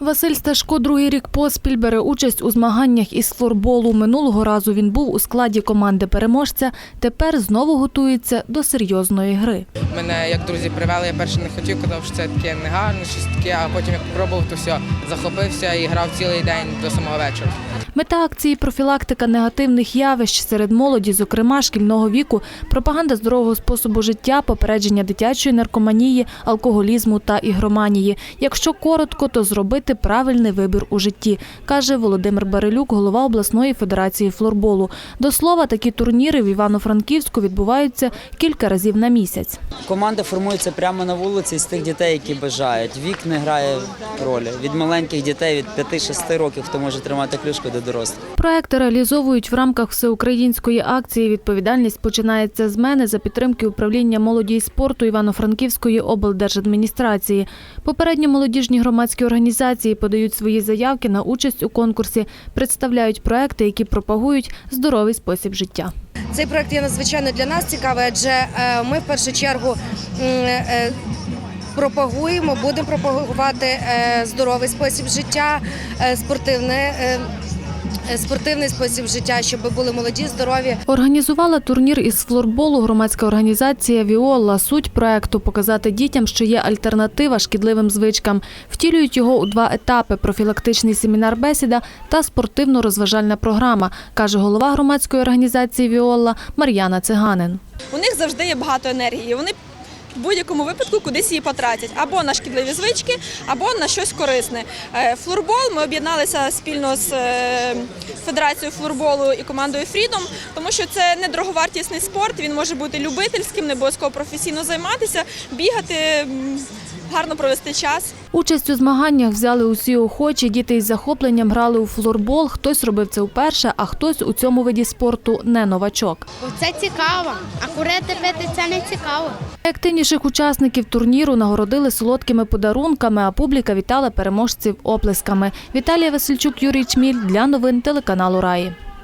Василь Сташко другий рік поспіль бере участь у змаганнях із флорболу. Минулого разу він був у складі команди переможця. Тепер знову готується до серйозної гри. Мене як друзі привели, я перше не хотів, казав, що це таке негарне, щось таке, а потім як пробував, то все, захопився і грав цілий день до самого вечора. Мета акції профілактика негативних явищ серед молоді, зокрема шкільного віку, пропаганда здорового способу життя, попередження дитячої наркоманії, алкоголізму та ігроманії. Якщо коротко, то зробити правильний вибір у житті, каже Володимир Барилюк, голова обласної федерації флорболу. До слова, такі турніри в Івано-Франківську відбуваються кілька разів на місяць. Команда формується прямо на вулиці з тих дітей, які бажають. Вік не грає ролі. Від маленьких дітей від 5-6 років, хто може тримати клюшку до дорослих. Проекти реалізовують в рамках всеукраїнської акції. Відповідальність починається з мене за підтримки управління молоді і спорту Івано-Франківської облдержадміністрації. Попередньо молодіжні громадські організації подають свої заявки на участь у конкурсі, представляють проекти, які пропагують здоровий спосіб життя. Цей проект є надзвичайно для нас цікавий, адже е, ми в першу чергу е, пропагуємо, будемо пропагувати е, здоровий спосіб життя, спортивне. Е, Спортивний спосіб життя, щоб були молоді, здорові. Організувала турнір із флорболу громадська організація Віола. Суть проекту показати дітям, що є альтернатива шкідливим звичкам. Втілюють його у два етапи: профілактичний семінар бесіда та спортивно-розважальна програма, каже голова громадської організації Віола Мар'яна Циганин. У них завжди є багато енергії. Вони в будь-якому випадку кудись її потратять або на шкідливі звички, або на щось корисне. Е, Флорбол ми об'єдналися спільно з е, Федерацією флорболу і командою Фрідом, тому що це не дороговартісний спорт. Він може бути любительським, не обов'язково професійно займатися, бігати, гарно провести час. Участь у змаганнях взяли усі охочі. Діти із захопленням грали у флорбол. Хтось робив це вперше, а хтось у цьому виді спорту не новачок. Це цікаво, а курити пити це не цікаво. Активніших учасників турніру нагородили солодкими подарунками, а публіка вітала переможців оплесками. Віталія Васильчук, Юрій Чміль для новин телеканалу Раї.